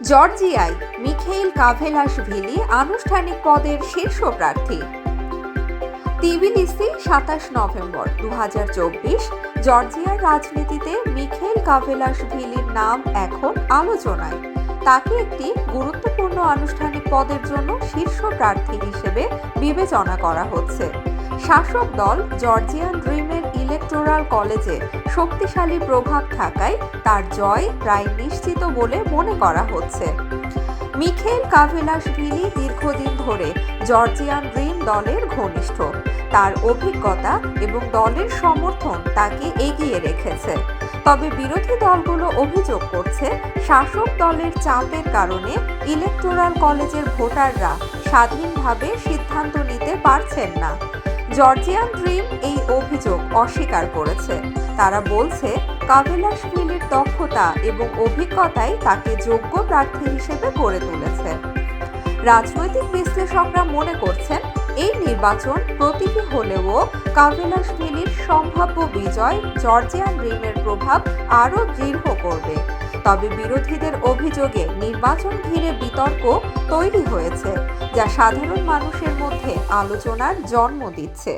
জর্জিয়ায় Mikheil কাভেলাসভিলি আনুষ্ঠানিক পদের শীর্ষ প্রার্থী। তিবিলিসি, সাতাশ নভেম্বর দু হাজার চব্বিশ, জর্জিয়ার রাজনীতিতে মিখেল কাভেলাসভিলির নাম এখন আলোচনায়। তাকে একটি গুরুত্বপূর্ণ আনুষ্ঠানিক পদের জন্য শীর্ষ প্রার্থী হিসেবে বিবেচনা করা হচ্ছে। শাসক দল জর্জিয়ান ড্রিমের ইলেকটোরাল কলেজে শক্তিশালী প্রভাব থাকায় তার জয় প্রায় নিশ্চিত বলে মনে করা হচ্ছে। মিখেল কাভেলাসভিলি দীর্ঘদিন ধরে জর্জিয়ান ড্রিম দলের ঘনিষ্ঠ। তার অভিজ্ঞতা এবং দলের সমর্থন তাকে এগিয়ে রেখেছে। তবে বিরোধী দলগুলো অভিযোগ করছে, শাসক দলের চাপের কারণে ইলেকটোরাল কলেজের ভোটাররা স্বাধীনভাবে সিদ্ধান্ত নিতে পারছেন না। জর্জিয়ান ড্রিম এই অভিযোগ অস্বীকার করেছে। তারা বলছে কাভেলাসভিলির দক্ষতা এবং অভিজ্ঞতাই তাকে যোগ্য প্রার্থী হিসেবে গড়ে তুলেছে। রাজনৈতিক বিশ্লেষকরা মনে করছেন, এই নির্বাচন প্রতীকী হলেও কাভেলাসভিলির সম্ভাব্য বিজয় জর্জিয়ান ড্রিমের প্রভাব আরও দৃঢ় করবে। তবে বিরোধীদের অভিযোগে নির্বাচন ঘিরে বিতর্ক তৈরি হয়েছে যা সাধারণ মানুষের মধ্যে আলোচনার জন্ম দিচ্ছে।